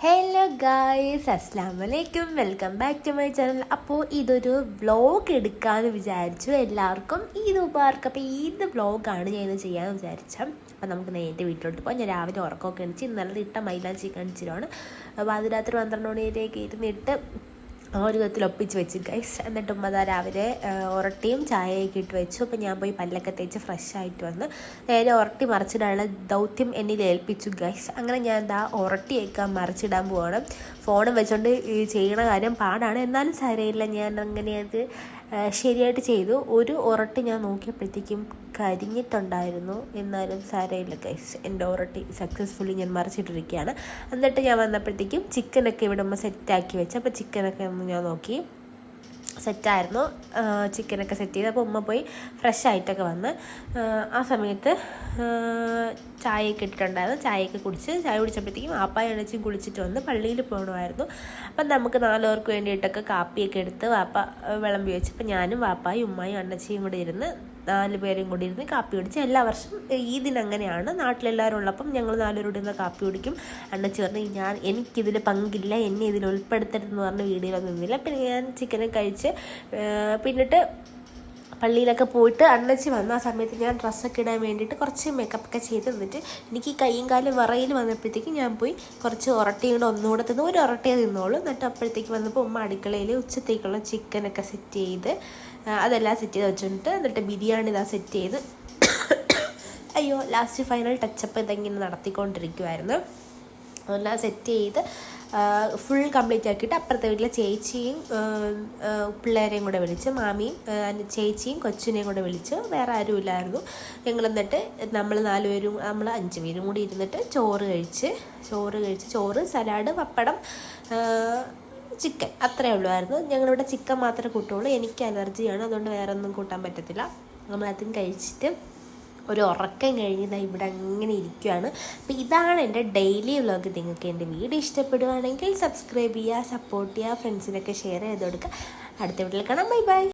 Hello guys അസ്സാം വലൈക്കും welcome back to my channel അപ്പോൾ ഇതൊരു വ്ളോഗ് എടുക്കാമെന്ന് വിചാരിച്ചു. എല്ലാവർക്കും ഈ മുബാർക്ക് അപ്പോൾ ഈദ് വ്ളോഗാണ് ഞാൻ ഇന്ന് ചെയ്യാമെന്ന് വിചാരിച്ചത് അപ്പോൾ നമുക്ക് നേരിട്ട് വീട്ടിലോട്ട് പോകാം ഞാൻ രാവിലെ ഉറക്കമൊക്കെ എണിച്ച് ഇന്നലെ ഇട്ട മൈലാഞ്ചി കാണിച്ചിട്ടാണ് അപ്പോൾ അത് രാത്രി പന്ത്രണ്ട് മണിയിലേക്ക് ഇരുന്നിട്ട് ആ ഒരു വിധത്തിൽ ഒപ്പിച്ച് വെച്ചു ഗൈസ് എന്നിട്ട് ഉമ്മ രാവിലെ ഉരട്ടിയും ചായയൊക്കെ ഇട്ട് വെച്ചു. അപ്പോൾ ഞാൻ പോയി പല്ലൊക്കെ തേച്ച് ഫ്രഷ് ആയിട്ട് വന്ന് നേരെ ഉരട്ടി മറിച്ചിടാനുള്ള ദൗത്യം എന്നിൽ ഏൽപ്പിച്ചു ഗൈസ് അങ്ങനെ ഞാൻ ദാ ഉരട്ടിയൊക്കെ മറിച്ചിടാൻ പോവാണ്. ഫോണും വെച്ചുകൊണ്ട് ചെയ്യണ കാര്യം പാടാണ്. എന്നാലും സാരയില്ല ഞാൻ അങ്ങനെ അത് ശരിയായിട്ട് ചെയ്തു. ഒരു ഉരട്ടി ഞാൻ നോക്കിയപ്പോഴത്തേക്കും കരിഞ്ഞിട്ടുണ്ടായിരുന്നു എന്നാലും സാരയില്ല ഗൈസ് എന്റെ ഓറട്ടി സക്സസ്ഫുള്ളി ഞാൻ മറിച്ചിട്ടിരിക്കുകയാണ്. എന്നിട്ട് ഞാൻ വന്നപ്പോഴത്തേക്കും ചിക്കനൊക്കെ ഇവിടെ നമ്മൾ സെറ്റാക്കി വെച്ചു അപ്പോൾ ചിക്കനൊക്കെ ഞാൻ നോക്കി. സെറ്റായിരുന്നു ചിക്കനൊക്കെ സെറ്റ് ചെയ്ത് അപ്പോൾ ഉമ്മ പോയി ഫ്രഷ് ആയിട്ടൊക്കെ വന്ന്. ആ, സമയത്ത് ചായ ചായയൊക്കെ ഇട്ടിട്ടുണ്ടായിരുന്നു. ചായയൊക്കെ കുടിച്ച് ചായ കുടിച്ചപ്പോഴത്തേക്കും ആപ്പായ അണച്ചും കുളിച്ചിട്ട് വന്ന് പള്ളിയിൽ പോകണമായിരുന്നു അപ്പം നമുക്ക് നാലുപേർക്ക് വേണ്ടിയിട്ടൊക്കെ കാപ്പിയൊക്കെ എടുത്ത് വാപ്പ വിളമ്പി വെച്ച് അപ്പം ഞാനും വാപ്പായും ഉമ്മായും അണ്ണച്ചിയും കൂടെ ഇരുന്ന് നാല് പേരും കൂടി ഇരുന്ന് കാപ്പി കുടിച്ച് എല്ലാ വർഷവും ഈദിന് അങ്ങനെയാണ്. നാട്ടിലെല്ലാവരും ഉള്ളപ്പം ഞങ്ങൾ നാലുപേരും ഇരുന്ന് കാപ്പി കുടിക്കും. അണ്ണച്ചി ചേർന്ന് ഞാൻ എനിക്കിതിൽ പങ്കില്ല എന്നെ ഇതിൽ ഉൾപ്പെടുത്തരുതെന്ന് പറഞ്ഞ് വീഡിയോയിലൊന്നും നിന്നില്ല പിന്നെ ഞാൻ ചിക്കനെ കഴിച്ച് പിന്നിട്ട് പള്ളിയിലൊക്കെ പോയിട്ട് അണ്ണച്ചി വന്ന ആ സമയത്ത് ഞാൻ ഡ്രസ്സൊക്കെ ഇടാൻ വേണ്ടിയിട്ട് കുറച്ച് മേക്കപ്പ് ഒക്കെ ചെയ്ത് നിന്നിട്ട് എനിക്ക് ഈ കൈയും കാലും വിറയിൽ വന്നപ്പോഴത്തേക്കും ഞാൻ പോയി കുറച്ച് ഉരട്ടിയും കൂടെ ഒന്നുകൂടെ തിന്ന്. ഒരു ഉറട്ടിയെ തിന്നോളൂ. എന്നിട്ട് അപ്പോഴത്തേക്ക് വന്നപ്പോൾ ഉമ്മ അടുക്കളയിൽ ഉച്ചത്തേക്കുള്ള ചിക്കനൊക്കെ സെറ്റ് ചെയ്ത് അതെല്ലാം സെറ്റ് ചെയ്ത് വെച്ചിട്ട് എന്നിട്ട് ബിരിയാണി ഇതാ സെറ്റ് ചെയ്ത്. അയ്യോ ലാസ്റ്റ് ഫൈനൽ ടച്ചപ്പ് ഇതെങ്ങനെ നടത്തിക്കൊണ്ടിരിക്കുമായിരുന്നു അതെല്ലാം സെറ്റ് ചെയ്ത് ഫുൾ കംപ്ലീറ്റ് ആക്കിയിട്ട് അപ്പുറത്തെ വീട്ടിലെ ചേച്ചിയും പിള്ളേരെയും കൂടെ വിളിച്ച് മാമിയും ചേച്ചിയും കൊച്ചിനെയും കൂടെ വിളിച്ച് വേറെ ആരും ഇല്ലായിരുന്നു ഞങ്ങൾ എന്നിട്ട് നമ്മൾ നാലുപേരും നമ്മൾ അഞ്ച് പേരും കൂടി ഇരുന്നിട്ട് ചോറ് കഴിച്ച് ചോറ് കഴിച്ച് ചോറ് സലാഡ് പപ്പടം ചിക്കൻ അത്രേ ഉള്ളുമായിരുന്നു ഞങ്ങളിവിടെ ചിക്കൻ മാത്രമേ കൂട്ടുള്ളൂ. എനിക്ക് അലർജിയാണ് അതുകൊണ്ട് വേറെ ഒന്നും കൂട്ടാൻ പറ്റത്തില്ല. നമ്മൾ അതും കഴിച്ചിട്ട് ഒരു ഉറക്കം കഴിഞ്ഞ് ഞാൻ ഇവിടെ അങ്ങനെ ഇരിക്കുകയാണ് അപ്പോൾ ഇതാണ് എന്റെ ഡെയിലി വ്ലോഗ് നിങ്ങൾക്ക് എന്റെ വീഡിയോ ഇഷ്ടപ്പെടുവാണെങ്കിൽ സബ്സ്ക്രൈബ് ചെയ്യുക സപ്പോർട്ട് ചെയ്യുക ഫ്രണ്ട്സിനൊക്കെ ഷെയർ ചെയ്ത് കൊടുക്കുക. അടുത്ത വീട്ടിൽ കാണാം. Bye bye